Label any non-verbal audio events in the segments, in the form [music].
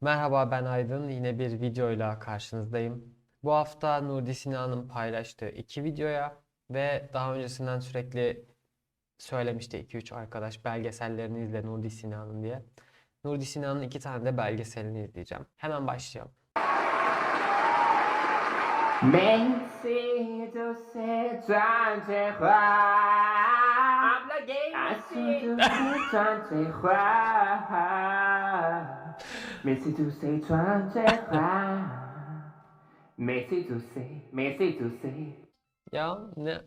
Merhaba ben Aydın. Yine bir videoyla karşınızdayım. Bu hafta Nurdi Sinan'ın paylaştığı iki videoya ve daha öncesinden sürekli söylemişti 2-3 arkadaş belgesellerini izle Nurdi Sinan'ın diye. Nurdi Sinan'ın iki tane de belgeselini izleyeceğim. Hemen başlayalım. Trance Abla gay misin? Messi tu se trance Messi tu se, Messi tu se Ya ne?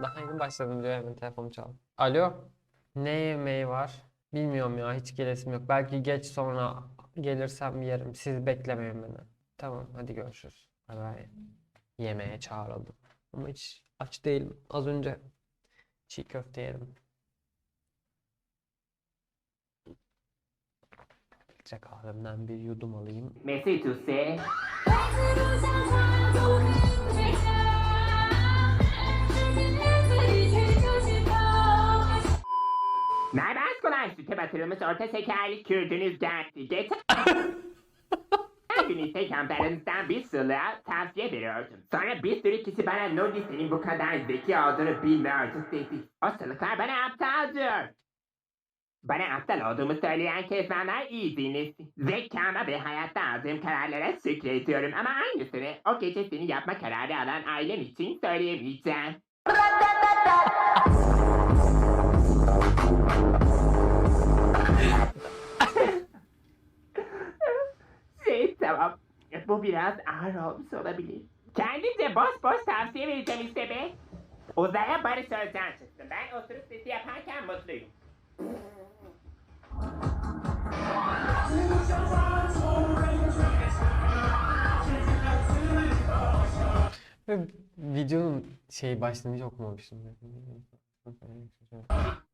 Daha yeni başladım diyor hemen telefon çaldı. Alo? Ne yemeği var? Bilmiyorum ya hiç gelesim yok. Belki geç sonra gelirsem yerim. Siz beklemeyin beni. Tamam hadi görüşürüz. Bay bay. Yemeğe çağrıldım. Ama hiç aç değilim. Az önce çiğ köfte yedim. Sıcak kahvemden bir yudum alayım. Mesut Hüseyin. Merhaba kolay süte batırılmış orta şekerli Kürdünüz dersi getir. [laughs] Her gün Instagram'larınızdan bir sürü tavsiye veriyordum. Sonra bir sürü kişi bana Nuri senin bu kadar zeki olduğunu bilmiyordu dedi. O sılıklar bana aptal diyor. Bana aptal olduğumu söyleyen kezbanlar iyi dinlesin. Zekama ve hayatta aldığım kararlara şükrediyorum ama aynısını o gece seni yapma kararı alan ailem için söyleyemeyeceğim. [laughs] Şey tamam. Bu biraz ağır olmuş olabilir. Kendimce boş boş tavsiye vereceğim işte be. Uzaya Barış Özcan çıktı. Ben oturup sesi yaparken mutluyum. Videonun şey başlığını okumamıştım.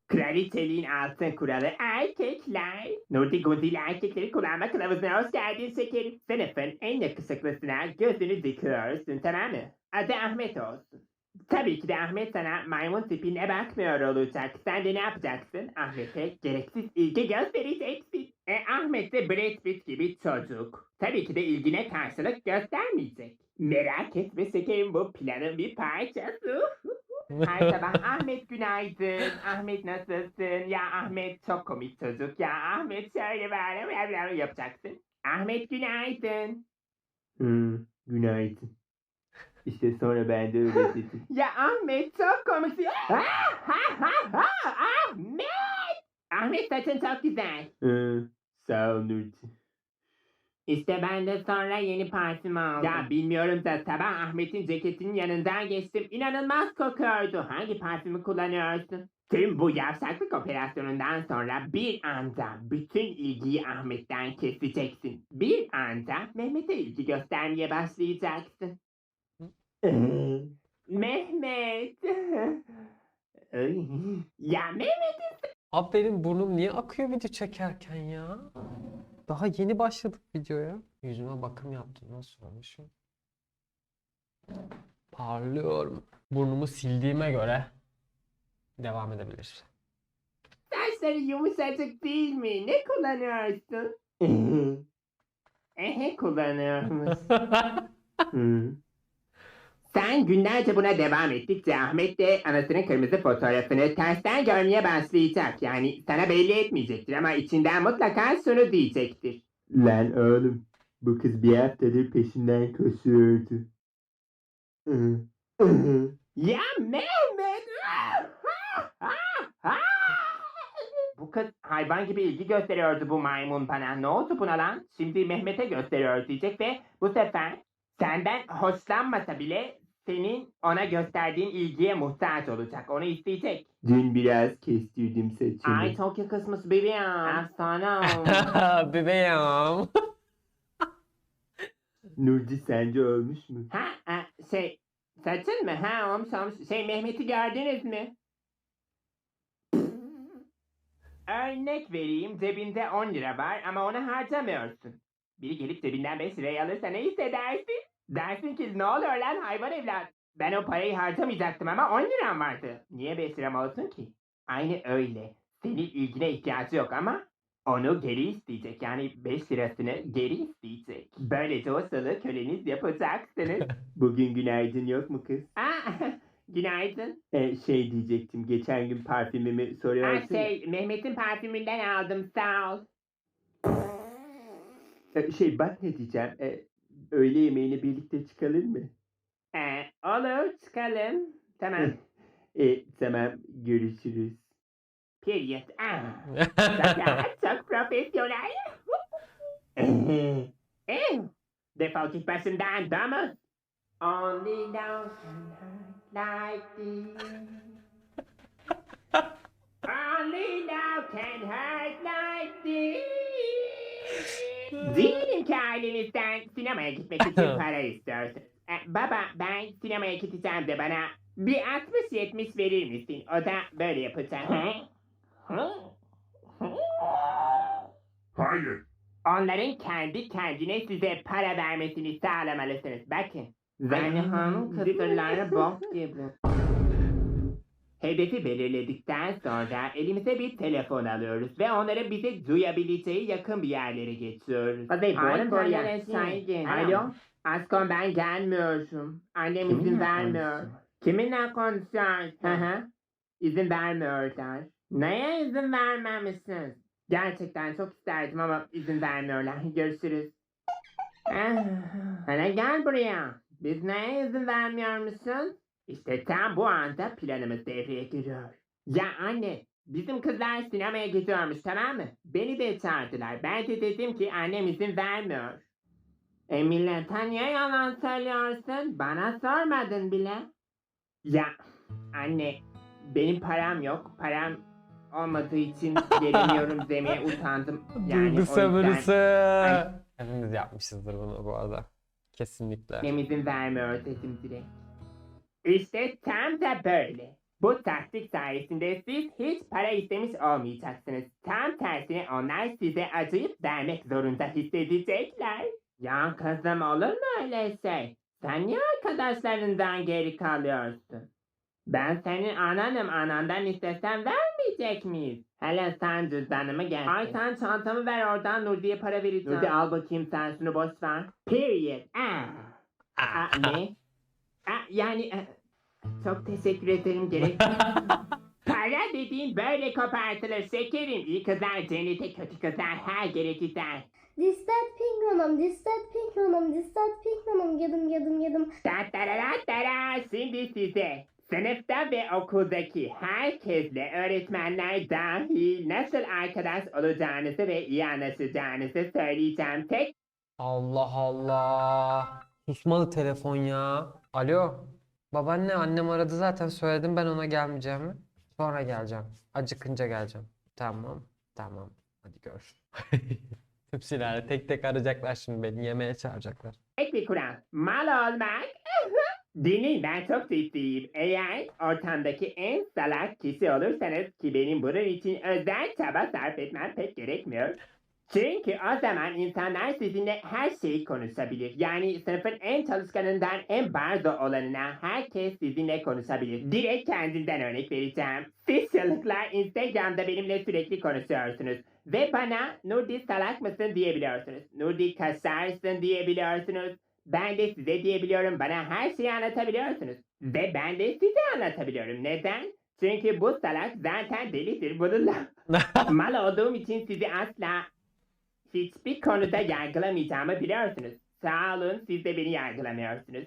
Kraliçeliğin altın kuralı erkekler. Nurdi Gundil erkekleri kullanma kılavuzuna hoş geldin şekerim. Sınıfın en yakışıklısına gözünü dikiyorsun tamam mı? Adı Ahmet olsun. Tabii ki de Ahmet sana maymun tipine bakmıyor olacak. Sen de ne yapacaksın? Ahmet'e gereksiz ilgi göstereceksin. E Ahmet de Brad Pitt gibi çocuk. Tabii ki de ilgine karşılık göstermeyecek. Merak etme şekerim bu planın bir parçası. [laughs] Her sabah Ahmet günaydın. Ahmet nasılsın? Ya Ahmet çok komik çocuk. Ya Ahmet şöyle böyle yapacaksın. Ahmet günaydın. Hmm, günaydın. İşte sonra ben de öyle dedim. [laughs] Ya Ahmet çok komiksin. Ha, ha, ha, ha, Ahmet! Ahmet saçın çok güzel. Ee, sağ ol Nurti. İşte ben de sonra yeni parfüm aldım. Ya bilmiyorum da sabah Ahmet'in ceketinin yanından geçtim. İnanılmaz kokuyordu. Hangi parfümü kullanıyorsun? Tüm bu yavşaklık operasyonundan sonra bir anda bütün ilgiyi Ahmet'ten keseceksin. Bir anda Mehmet'e ilgi göstermeye başlayacaksın. Mehmet. [laughs] Ay. ya Mehmet Abi benim burnum niye akıyor video çekerken ya? Daha yeni başladık videoya. Yüzüme bakım yaptım. Nasıl olmuşum? Parlıyorum. Burnumu sildiğime göre devam edebiliriz. saçları yumuşacık değil mi? Ne kullanıyorsun? Ehe kullanıyormuş. Sen günlerce buna devam ettikçe Ahmet de anasının kırmızı fotoğrafını tersten görmeye başlayacak. Yani sana belli etmeyecektir ama içinden mutlaka şunu diyecektir. Lan oğlum, bu kız bir haftadır peşinden koşuyordu. Ya Mehmet! bu kız hayvan gibi ilgi gösteriyordu bu maymun bana. Ne oldu buna lan? Şimdi Mehmet'e gösteriyor diyecek ve bu sefer senden hoşlanmasa bile senin ona gösterdiğin ilgiye muhtaç olacak. Onu isteyecek. Dün biraz kestirdim saçımı. Ay çok yakışmış bebeğim. Efsane. [laughs] Bebeğim. [laughs] Nurdi sence olmuş mu? ha, ha, şey saçın mı? Ha olmuş olmuş. Şey Mehmet'i gördünüz mü? Örnek vereyim cebinde 10 lira var ama onu harcamıyorsun. Biri gelip cebinden 5 lirayı alırsa ne hissedersin? Dersin ki ne oluyor lan hayvan evlat? Ben o parayı harcamayacaktım ama 10 liram vardı. Niye 5 liram olsun ki? Aynı öyle. Senin ilgine ihtiyacı yok ama Onu geri isteyecek. Yani 5 lirasını geri isteyecek. Böylece o salı köleniz yapacaksınız. [laughs] Bugün günaydın yok mu kız? Aa, [laughs] günaydın. E, şey diyecektim geçen gün parfümümü soruyorsun. ya. şey Mehmet'in parfümünden aldım sağ ol. E, şey bak ne diyeceğim. E, öğle yemeğine birlikte çıkalım mı? Ee, olur çıkalım. Tamam. [laughs] E, tamam görüşürüz. Period. Ah, [laughs] çok, çok profesyonel. [laughs] Eh, defol git başımdan domuz. Only hurt like this. Only love can hurt like this. Diyelim ki ailenizden sinemaya gitmek için [laughs] para istiyorsun. E, baba ben sinemaya gideceğim de bana bir 60-70 verir misin? O da böyle yapacak. Hayır. Onların kendi kendine size para vermesini sağlamalısınız. Bakın. Zanihan'ın kısırları bok gibi. Hedefi belirledikten sonra elimize bir telefon alıyoruz ve onların bizi duyabileceği yakın bir yerlere geçiyoruz. Hadi Ay, buraya saygın. Alo. Askon ben gelmiyorum. Annem izin vermiyor. Kiminle konuşuyorsun? Hı hı. İzin vermiyorlar. Neye izin vermemişsiniz? Gerçekten çok isterdim ama izin vermiyorlar. Görüşürüz. Ah, Hele gel buraya. Biz neye izin vermiyor musun? İşte tam bu anda planımız devreye giriyor. Ya anne, bizim kızlar sinemaya gidiyormuş tamam mı? Beni de çağırdılar. Ben de dedim ki annem izin vermiyor. E millete niye yalan söylüyorsun? Bana sormadın bile. Ya anne, benim param yok. Param olmadığı için gelemiyorum demeye utandım. Yani Duygu sömürüsü. Hepimiz yapmışızdır bunu bu arada. Kesinlikle. annem izin vermiyor dedim direkt. İşte tam da böyle. Bu taktik sayesinde siz hiç para istemiş olmayacaksınız. Tam tersine onlar size acıyıp vermek zorunda hissedecekler. Ya kızım olur mu öyle şey? Sen niye arkadaşlarından geri kalıyorsun? Ben senin ananım anandan istesem vermeyecek miyiz? Hele sen cüzdanımı getir. Ay sen çantamı ver oradan Nurdi'ye para vereceğim. Nurdi al bakayım sen şunu boş ver. Period. Ah. Aa, ne? Yani e, çok teşekkür ederim gerek. [laughs] Para dediğin böyle kopartılır şekerim. İyi kızlar cennete kötü kızlar her yere gider. Pink hanım, this that pink hanım, this that pink hanım, yadım yadım yadım. Tatarara şimdi size sınıfta ve okuldaki herkesle öğretmenler dahil nasıl arkadaş olacağınızı ve iyi anlaşacağınızı söyleyeceğim. Tek Allah Allah. Susmadı telefon ya. Alo. Babaanne annem aradı zaten söyledim ben ona gelmeyeceğimi. Sonra geleceğim. Acıkınca geleceğim. Tamam. Tamam. Hadi. [laughs] Tüm sülale tek tek arayacaklar şimdi beni yemeğe çağıracaklar. tek bir kural. Mal olmak. Dinleyin [laughs] ben çok ciddiyim. Eğer ortamdaki en salak kişi olursanız ki benim bunun için özel çaba sarf etmem pek gerekmiyor. Çünkü o zaman insanlar sizinle her şeyi konuşabilir. Yani sınıfın en çalışkanından en barzo olanına herkes sizinle konuşabilir. Direkt kendimden örnek vereceğim. Siz çılgınlar Instagram'da benimle sürekli konuşuyorsunuz. Ve bana Nurdi salak mısın diyebiliyorsunuz. Nurdi kaşarsın diyebiliyorsunuz. Ben de size diyebiliyorum. Bana her şeyi anlatabiliyorsunuz. Ve ben de size anlatabiliyorum. Neden? Çünkü bu salak zaten delidir. Bununla [laughs] mal olduğum için sizi asla hiçbir konuda yargılamayacağımı biliyorsunuz. Sağ olun siz de beni yargılamıyorsunuz.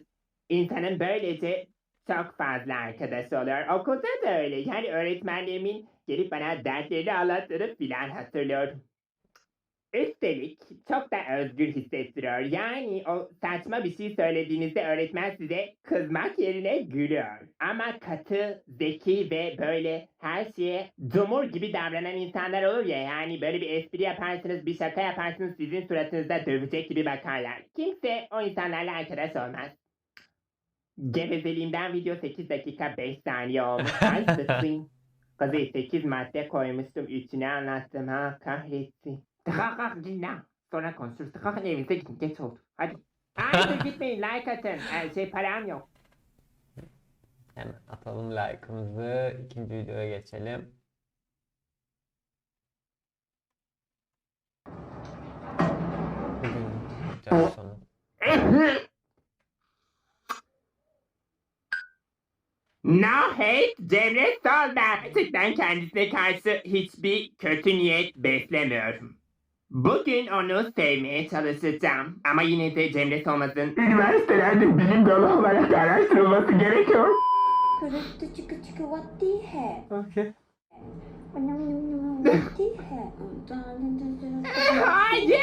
İnsanın böylece çok fazla arkadaşı oluyor. Okulda da öyle. Yani öğretmenlerimin gelip bana derslerini anlattığını filan hatırlıyorum. Üstelik çok da özgür hissettiriyor. Yani o saçma bir şey söylediğinizde öğretmen size kızmak yerine gülüyor. Ama katı, zeki ve böyle her şeye dumur gibi davranan insanlar olur ya. Yani böyle bir espri yaparsınız, bir şaka yaparsınız sizin suratınızda dövecek gibi bakarlar. Kimse o insanlarla arkadaş olmaz. Gevezeliğimden video 8 dakika 5 saniye olmuş. Ay [laughs] sıçayım. Kızı 8 madde koymuştum. Üçünü anlattım ha kahretsin. Tıkak kalk. Sonra konuşuruz. Kalkın evinize gidin. Geç oldu. Hadi. [laughs] Hayır gitmeyin. Like atın. Ee, şey param yok. Hemen atalım like'ımızı. İkinci videoya geçelim. Güzel sonu. No hate Cemre Sol ben kendisine karşı hiçbir kötü niyet beslemiyorum. Bugün onu sevmeye çalışacağım. Ama yine de Cemre Solmaz'ın üniversitelerde bilim dalı olarak araştırılması gerekiyor. Karıştı çıkı çıkı what the heck? Okay. What the heck? Hayır!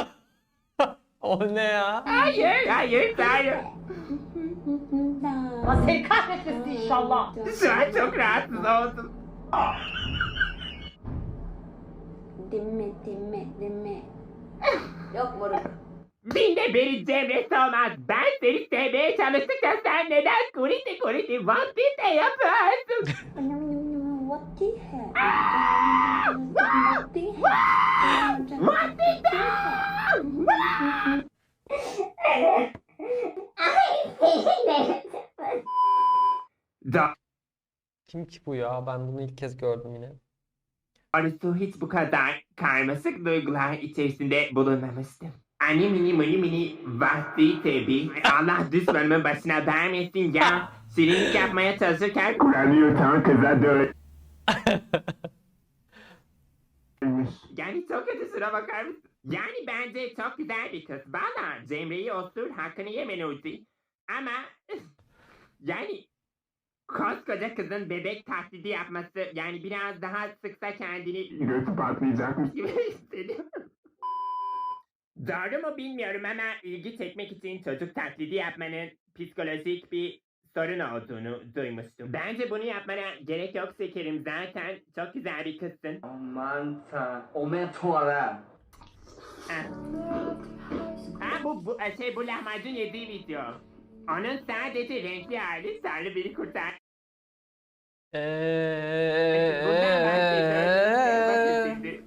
[laughs] o ne ya? Hayır, hayır, hayır. [laughs] Allah seni kahretmesin inşallah. Şu an çok rahatsız oldum. [laughs] Deme deme deme. [laughs] Yok moruk. Binde beri Cemre Solmaz. Ben seni sevmeye çalıştıkça sen neden kuriti kuriti vampir de yapıyorsun? [laughs] What the heck? What the heck? Vampir de! Da Kim ki bu ya? Ben bunu ilk kez gördüm yine. Arzu hiç bu kadar karmaşık duygular içerisinde bulunmamıştım. Ani mini mini mini vahdi tabi. Allah düşmanımın başına vermesin ya. Şirinlik yapmaya çalışırken kullanıyor tam kıza dön. Yani çok kötü sıra bakar mısın? Yani bence çok güzel bir kız. Valla Cemre'yi osur hakkını yemen Uzi. Ama yani koskoca kızın bebek taklidi yapması yani biraz daha sıksa kendini götü patlayacakmış [laughs] gibi hissediyorum. Doğru mu bilmiyorum ama ilgi çekmek için çocuk taklidi yapmanın psikolojik bir sorun olduğunu duymuştum. Bence bunu yapmana gerek yok Sekerim zaten çok güzel bir kızsın. Aman tanrım. O metrolara. Ha. Ha bu, bu şey bu lahmacun yediği video. Onun sadece renkli hali sarı bir kurtar. Eee... Bundan ben size öğreteceğim, bakın şimdi.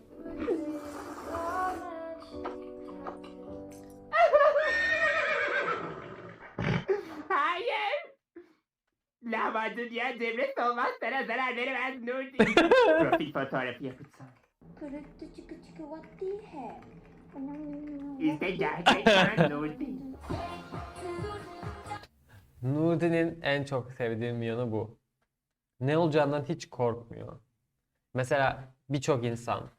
Hayır. Lavadunya devlet olmaz sana zarar veremez Nurdi. Profil fotoğrafı yapıtsam. Kırıktı çıkı çıkı what the heck? İşte gerçekten [laughs] Nurdi. Nudi'nin en çok sevdiğim yanı bu. Ne olacağından hiç korkmuyor. Mesela birçok insan,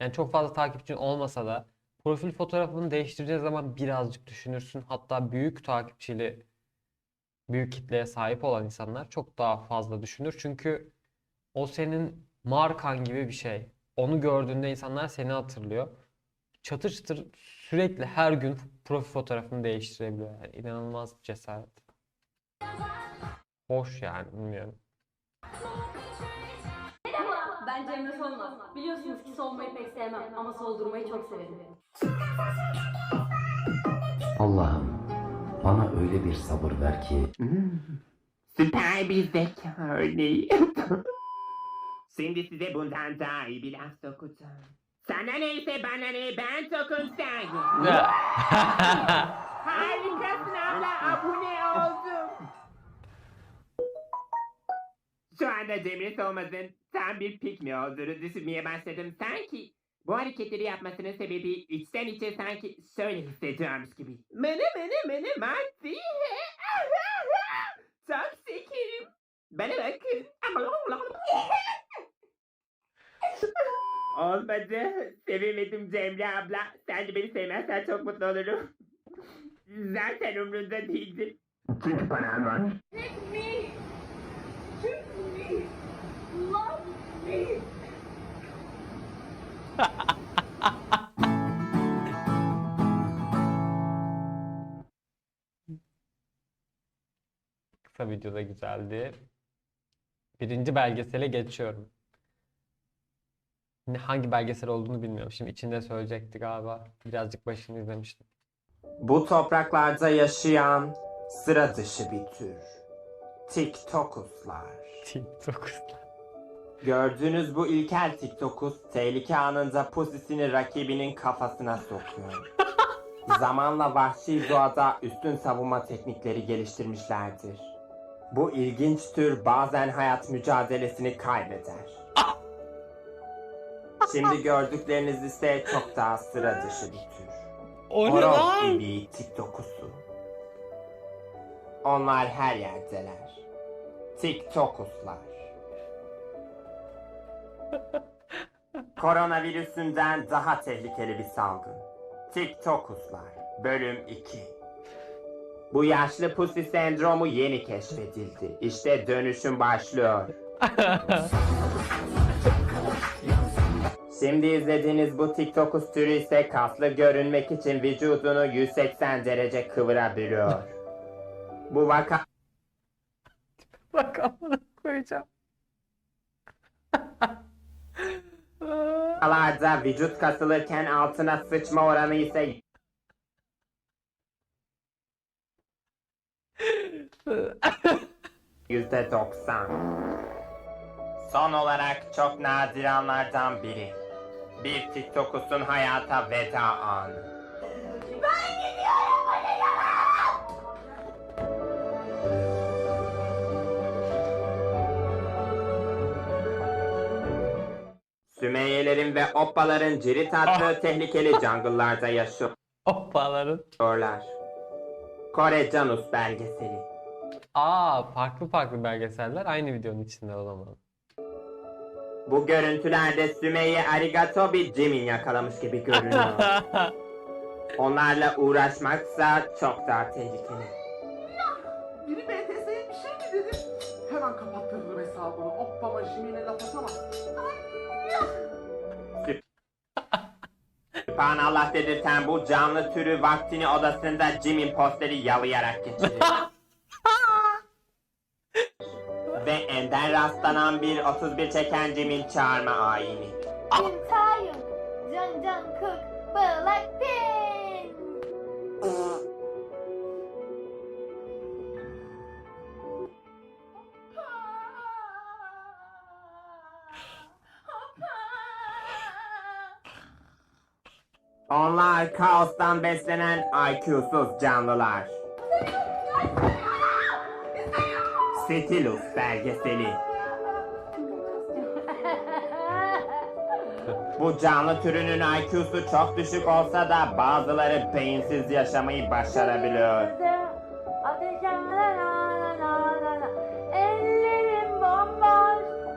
yani çok fazla takipçin olmasa da profil fotoğrafını değiştireceği zaman birazcık düşünürsün. Hatta büyük takipçili, büyük kitleye sahip olan insanlar çok daha fazla düşünür. Çünkü o senin markan gibi bir şey. Onu gördüğünde insanlar seni hatırlıyor. Çatır çatır sürekli her gün profil fotoğrafını değiştirebiliyor. Yani inanılmaz cesaret. Hoş yani bilmiyorum. Ben Cemre Solmaz. Biliyorsunuz ki solmayı pek sevmem ama soldurmayı çok severim. Allah'ım bana öyle bir sabır ver ki Süper bir zeka örneği. [laughs] Şimdi size bundan daha iyi bir laf sokacağım. Sana neyse bana ne ben sokunsaydım. [laughs] Harikasın abla abone oldum. Şu anda Cemre Solmaz'ın tam bir pikmi olduğunu düşünmeye başladım. Sanki bu hareketleri yapmasının sebebi içten içe sanki şöyle hissediyormuş gibi. Mene mene mene maddi. Çok şekerim. Bana bakın. Olmadı. Sevemedim Cemre abla. Sen de beni sevmezsen çok mutlu olurum. Zaten umrunda değildir. Çünkü paran var. [laughs] Kısa videoda güzeldi. Birinci belgesele geçiyorum. Ne, hangi belgesel olduğunu bilmiyorum. Şimdi içinde söyleyecekti galiba. Birazcık başını izlemiştim. Bu topraklarda yaşayan sıra dışı bir tür. TikTokuslar. TikTok. Gördüğünüz bu ilkel TikTokus tehlike anında pusisini rakibinin kafasına sokuyor. [laughs] Zamanla vahşi doğada üstün savunma teknikleri geliştirmişlerdir. Bu ilginç tür bazen hayat mücadelesini kaybeder. Şimdi gördükleriniz ise çok daha sıra dışı bir tür. O ne Horoz lan? gibi TikTok'usu. Onlar her yerdeler. TikTokuslar. [laughs] Koronavirüsünden daha tehlikeli bir salgın. TikTokuslar. Bölüm 2. Bu yaşlı pussy sendromu yeni keşfedildi. İşte dönüşüm başlıyor. [laughs] Şimdi izlediğiniz bu TikTokus türü ise kaslı görünmek için vücudunu 180 derece kıvırabiliyor. Bu [laughs] Bak amına koyacağım. [laughs] vakalarda vücut kasılırken altına sıçma oranı ise [laughs] yüzde 90. Son olarak çok nadir anlardan biri. Bir TikTokus'un hayata veda anı. Sümeyyelerin ve oppaların cirit attığı tehlikeli [laughs] jungle'larda Hoppaların. yaşıyorlar. Kore Janus belgeseli. Aa farklı farklı belgeseller aynı videonun içinde o zaman. Bu görüntülerde Sümeyye Arigato bir Jimin yakalamış gibi görünüyor. [laughs] Onlarla uğraşmaksa çok daha tehlikeli. Biri BTS'ye bir şey mi dedi? Hemen kapattırdım hesabını. Oppama Jimin'e laf atamaz. Sübhanallah dedirten bu canlı türü vaktini odasında Jimin posteri yalayarak geçiriyor. [laughs] rastlanan bir 31 çeken Jimin çağırma ayini. Kim Taeyong, Jung Jungkook, Blackpink. Onlar kaostan beslenen IQ'suz canlılar. Stilus belgeseli. Bu canlı türünün IQ'su çok düşük olsa da bazıları beyinsiz yaşamayı başarabiliyor.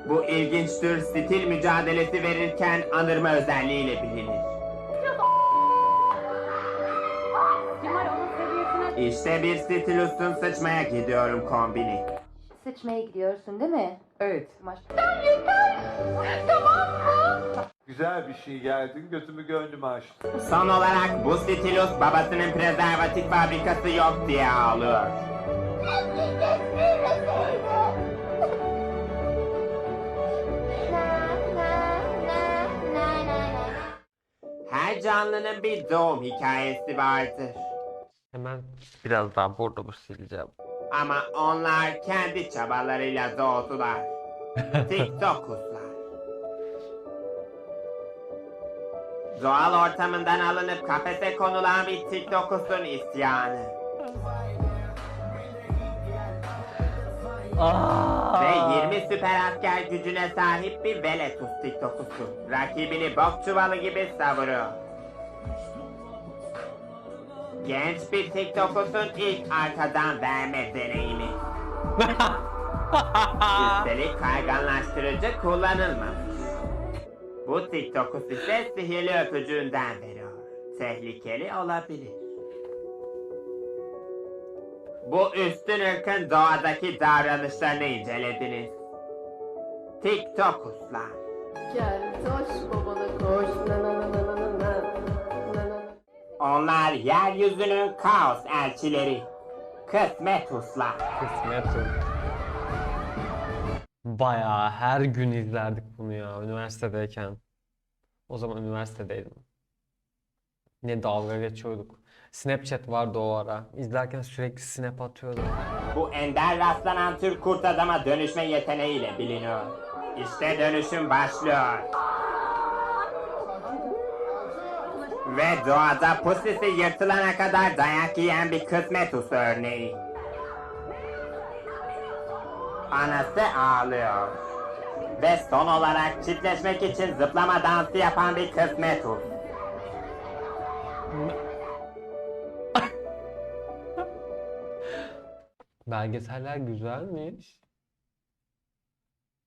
Bu ilginç tür stil mücadelesi verirken anırma özelliğiyle bilinir. İşte bir Stilus'un sıçmaya gidiyorum kombini. Sıçmaya gidiyorsun değil mi? Evet. Maş. Güzel bir şey geldin, gözümü gönlümü açtın. Son olarak bu Stilus babasının prezervatif fabrikası yok diye ağlıyor. Her canlının bir doğum hikayesi vardır. Hemen biraz daha burada bu sileceğim. Ama onlar kendi çabalarıyla doğdular. [laughs] TikTokuslar. Doğal ortamından alınıp kafese konulan bir TikTokusun isyanı. Aa! Ve 20 süper asker gücüne sahip bir Veletus TikTokusu. Rakibini bok çuvalı gibi savuruyor. Genç bir TikTokusun ilk arkadan verme deneyimi. [laughs] Üstelik kayganlaştırıcı kullanılmamış. Bu TikTokus ise sihirli öpücüğünden veriyor. Tehlikeli olabilir. Bu üstün ırkın doğadaki davranışlarını incelediniz. TikTokuslar. Gel koş babana koş. Na Onlar yeryüzünün kaos elçileri. Kısmet oldu. Bayağı her gün izlerdik bunu ya üniversitedeyken. O zaman üniversitedeydim. Ne dalga geçiyorduk. Snapchat vardı o ara. İzlerken sürekli snap atıyordum. Bu ender rastlanan tür kurt adama dönüşme yeteneğiyle biliniyor. İşte dönüşüm başlıyor. Ve doğada pusisi yırtılana kadar dayak yiyen bir kısmet kısmetus örneği. Anası ağlıyor. Ve son olarak çiftleşmek için zıplama dansı yapan bir kısmet kısmetus. Belgeseller güzelmiş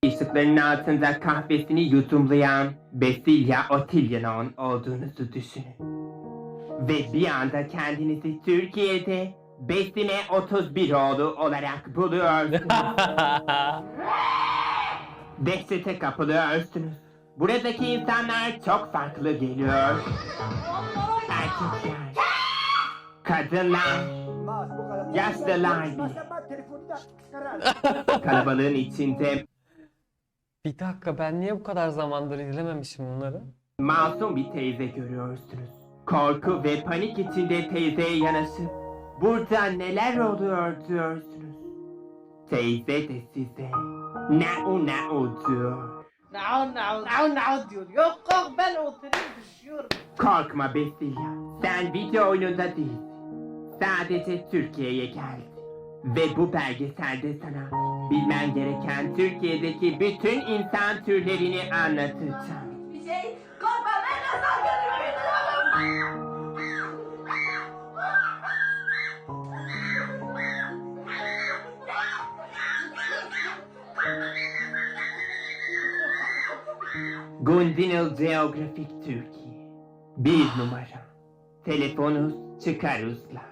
ışıkların altında kahvesini yudumlayan Besilya Otilyanon olduğunuzu düşünün. Ve bir anda kendinizi Türkiye'de Besime 31 oğlu olarak buluyorsunuz. Dehşete kapılıyorsunuz. Buradaki insanlar çok farklı geliyor. Erkekler, kadınlar, yaşlılar bile. Kalabalığın içinde Bir dakika ben niye bu kadar zamandır izlememişim bunları? masum bir teyze görüyorsunuz. Korku ve panik içinde teyzeye yanaşıp burada neler oluyor diyorsunuz. Teyze de size nau nau diyor. Now now now now diyor. Yok yok ben oturup düşüyorum. Korkma Besilya, sen video oyununda değilsin. Sadece Türkiye'ye geldin. Ve bu belgeselde sana bilmen gereken Türkiye'deki bütün insan türlerini anlatacağım. Bir şey korkma ben de sana Gundinal Geografik Türkiye. Bir numara. Telefonuz çıkar uslar.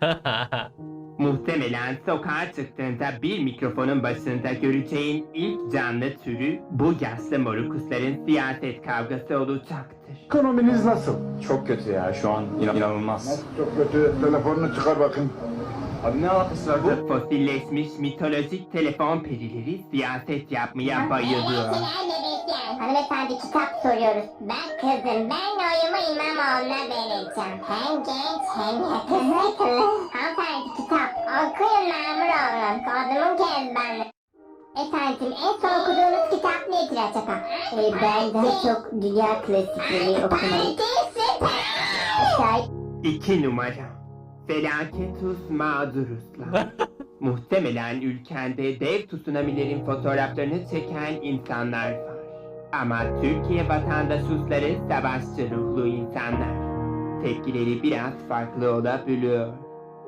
[laughs] Muhtemelen sokağa çıktığında bir mikrofonun başında göreceğin ilk canlı türü bu yaşlı morukusların siyaset kavgası olacaktır. Ekonominiz nasıl? Çok kötü ya şu an inan- inanılmaz. Çok kötü. Telefonunu çıkar bakın. Abi ne alakası var? Bu fosilleşmiş mitolojik telefon perileri siyaset yapmaya bayılıyor. Hanımefendi kitap soruyoruz. Ben kızım. Ben oyumu İmamoğlu'na vereceğim. Hem genç hem yakışıklı. Hanımefendi kitap. Okuyun Mamuroğlu. Kodumun Kezbanlı. Efendim en son okuduğunuz kitap nedir acaba? Ee, ben daha çok dünya klasikleri okumayı. İki numara. Felaketus mağduruslar. [laughs] Muhtemelen ülkende dev tsunamilerin fotoğraflarını çeken insanlar var. Ama Türkiye vatandaşları savaşçı ruhlu insanlar. Tepkileri biraz farklı olabiliyor.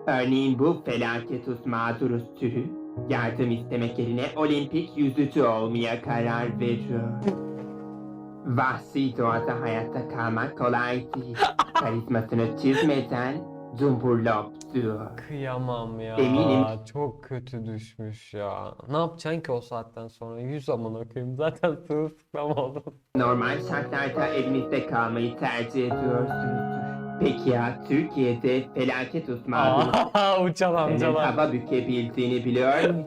Örneğin bu felaketus mağdurus türü yardım istemek yerine olimpik yüzücü olmaya karar veriyor. Vahşi doğada hayatta kalmak kolay değil. Karizmasını çizmeden cumburlop diyor. Kıyamam ya. Eminim. Çok kötü düşmüş ya. Ne yapacaksın ki o saatten sonra? Yüz amına koyayım. Zaten sırılsıklam oldum. Normal şartlarda evinizde kalmayı tercih ediyorsunuzdur. Peki ya Türkiye'de felaket uzmanı Aa, [laughs] uçan senin amcalar. hava bükebildiğini biliyor musun? [laughs]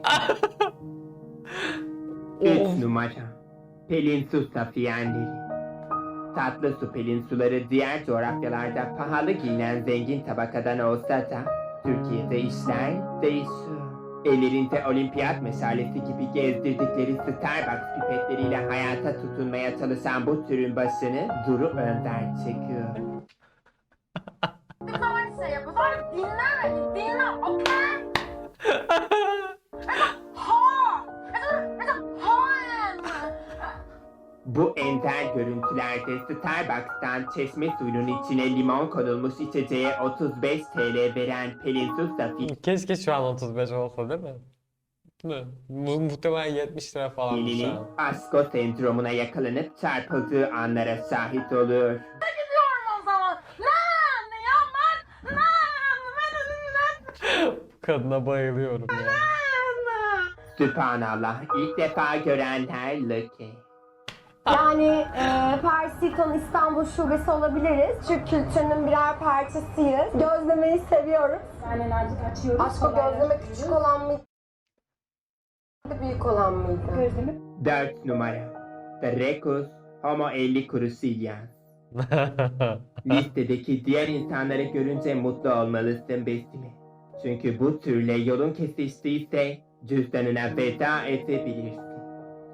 Üç Of. numara. Pelin su safiyenleri. Tatlı su pelin suları diğer coğrafyalarda pahalı giyinen zengin tabakadan olsa da Türkiye'de işler değişiyor. Ellerinde olimpiyat meşalesi gibi gezdirdikleri Starbucks pipetleriyle hayata tutunmaya çalışan bu türün başını Duru Önder çekiyor. Dinle, okey? Ha! Ha! Bu ender görüntülerde Starbucks'tan çeşme suyunun içine limon konulmuş içeceğe 35 TL veren Pelin Su Keşke şu an 35 olsa değil mi? Mu muhtemelen 70 lira falan an. aşko sendromuna yakalanıp çarpıldığı anlara şahit olur. Gidiyorum o zaman. Lan! Ya ben! Lan! Ben Bu kadına bayılıyorum ya. Sübhanallah ilk defa görenler lucky. Yani e, Paris Hilton İstanbul şubesi olabiliriz. Türk kültürünün birer parçasıyız. Gözlemeyi seviyoruz. Yani enerjik açıyoruz. Aşko gözleme küçük olan mıydı? Büyük olan mıydı? Gözlemi 4 numara. The Recus Homo 50 Crucilians. [laughs] Listedeki diğer insanları görünce mutlu olmalısın Besime. Çünkü bu türle yolun kesiştiyse cüzdanına veda edebilirsin.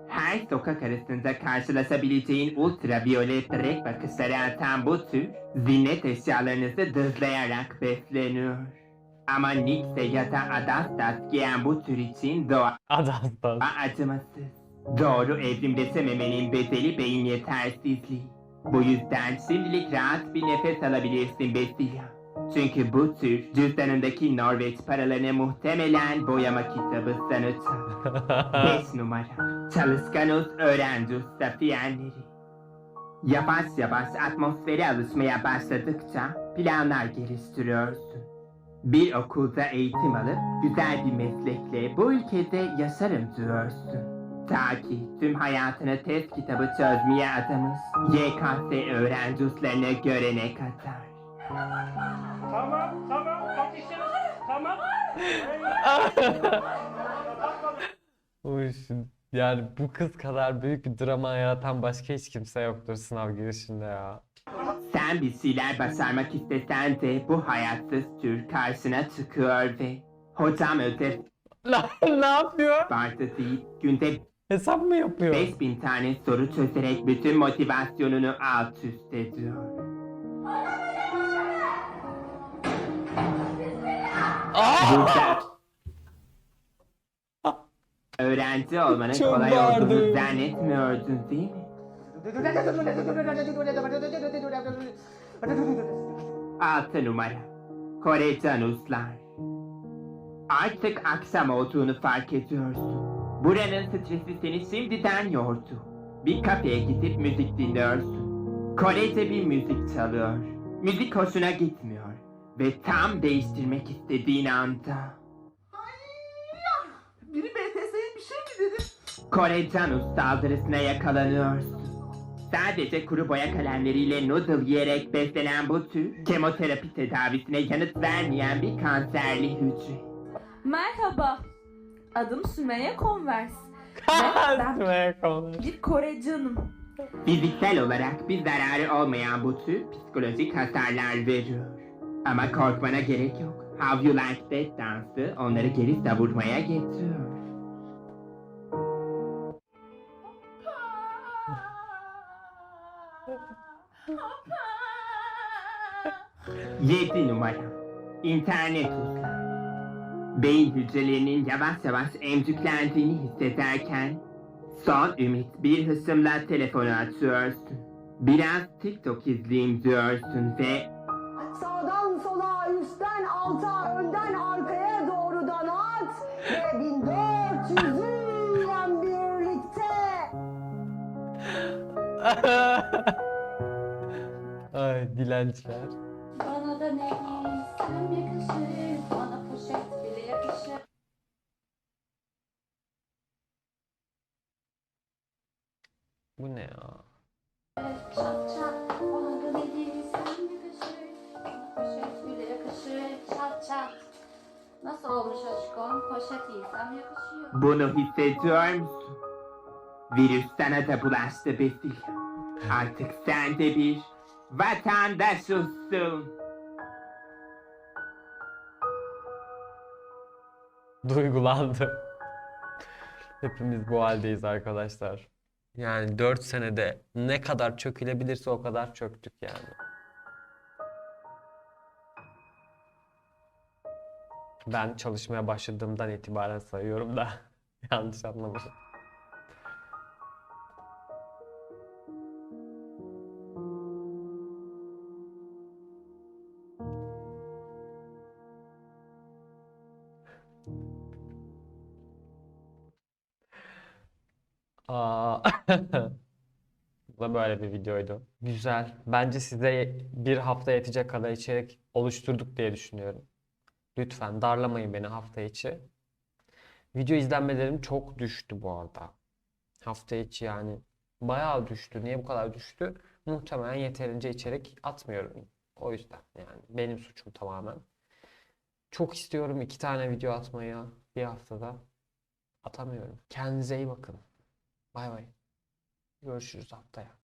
Her sokak arasında karşılaşabileceğin ultraviyolet renk bakışları atan bu tür zinnet eşyalarınızı dızlayarak besleniyor. Ama Nix'e ya da Adastas giyen bu tür için doğa Adamsın. acımasız. Doğru evrimleşememenin bedeli beyin yetersizliği. Bu yüzden şimdilik rahat bir nefes alabilirsin Bestia. Çünkü bu tür cüzdanındaki Norveç paralarını muhtemelen boyama kitabı sanıtar. [laughs] 5 numara. Çalışkanız öğrenci safiyenleri. Yavaş yavaş atmosfere alışmaya başladıkça planlar geliştiriyorsun. Bir okulda eğitim alıp güzel bir meslekle bu ülkede yaşarım diyorsun. Ta ki tüm hayatını test kitabı çözmeye adamış YKS öğrencilerine görene kadar. Tamam, tamam, kaçışınız, tamam. [laughs] Uy, yani bu kız kadar büyük bir drama yaratan başka hiç kimse yoktur sınav girişinde ya. Sen bir şeyler başarmak istesen de bu hayatsız tür karşına çıkıyor ve hocam ödev [laughs] ne yapıyor? vardı deyip günde Hesap mı yapıyor? 5000 tane soru çözerek bütün motivasyonunu alt üst ediyor. Öğrenci olmanın Çok kolay olduğunu zannetmiyordun değil mi? Altı numara. Kore Canuslar. Artık akşam olduğunu fark ediyorsun. Buranın stresi seni şimdiden yordu. Bir kafeye gidip müzik dinliyorsun. Korece bir müzik çalıyor. Müzik hoşuna gitmiyor. Ve tam değiştirmek istediğin anda... Biri BTS'ye bir şey mi dedi? Kore Canus saldırısına yakalanıyorsun. Sadece kuru boya kalemleriyle noodle yiyerek beslenen bu tür, kemoterapi tedavisine yanıt vermeyen bir kanserli hücre. Merhaba. Adım Sümeyye Converse. [laughs] Sümeyye Converse. Bir Kore canım. Fiziksel olarak bir zararı olmayan bu tür psikolojik hasarlar veriyor. Ama korkmana gerek yok. How You Like That dansı onları geri savurmaya getiriyor. Yedi numara. İnternet uzları. Beyin hücrelerinin yavaş yavaş emcüklendiğini hissederken son ümit bir hısımla telefonu açıyorsun. Biraz TikTok izleyeyim diyorsun ve Sağdan sola, üstten alta, önden arkaya doğrudan at ve 1400'ü ile birlikte [laughs] Ay dilenciler. Bana da ne giysem yakışır, bana poşet bile yakışır. Bu ne ya? Çat çat, bana da ne Nasıl olmuş aşkım? Poşet giysem yakışıyor. bunu hissediyor musun? Virüs sana da bulaştı Besil. Artık sen de bir vatandaşısın. Duygulandı. Hepimiz bu haldeyiz arkadaşlar. Yani 4 senede ne kadar çökülebilirse o kadar çöktük yani. Ben çalışmaya başladığımdan itibaren sayıyorum da [laughs] yanlış anlamayın. Aa. [laughs] Bu da böyle bir videoydu. Güzel. Bence size bir hafta yetecek kadar içerik oluşturduk diye düşünüyorum. Lütfen darlamayın beni hafta içi. Video izlenmelerim çok düştü bu arada. Hafta içi yani bayağı düştü. Niye bu kadar düştü? Muhtemelen yeterince içerik atmıyorum. O yüzden yani benim suçum tamamen. Çok istiyorum iki tane video atmayı bir haftada. Atamıyorum. Kendinize iyi bakın. Bay bay. Görüşürüz haftaya.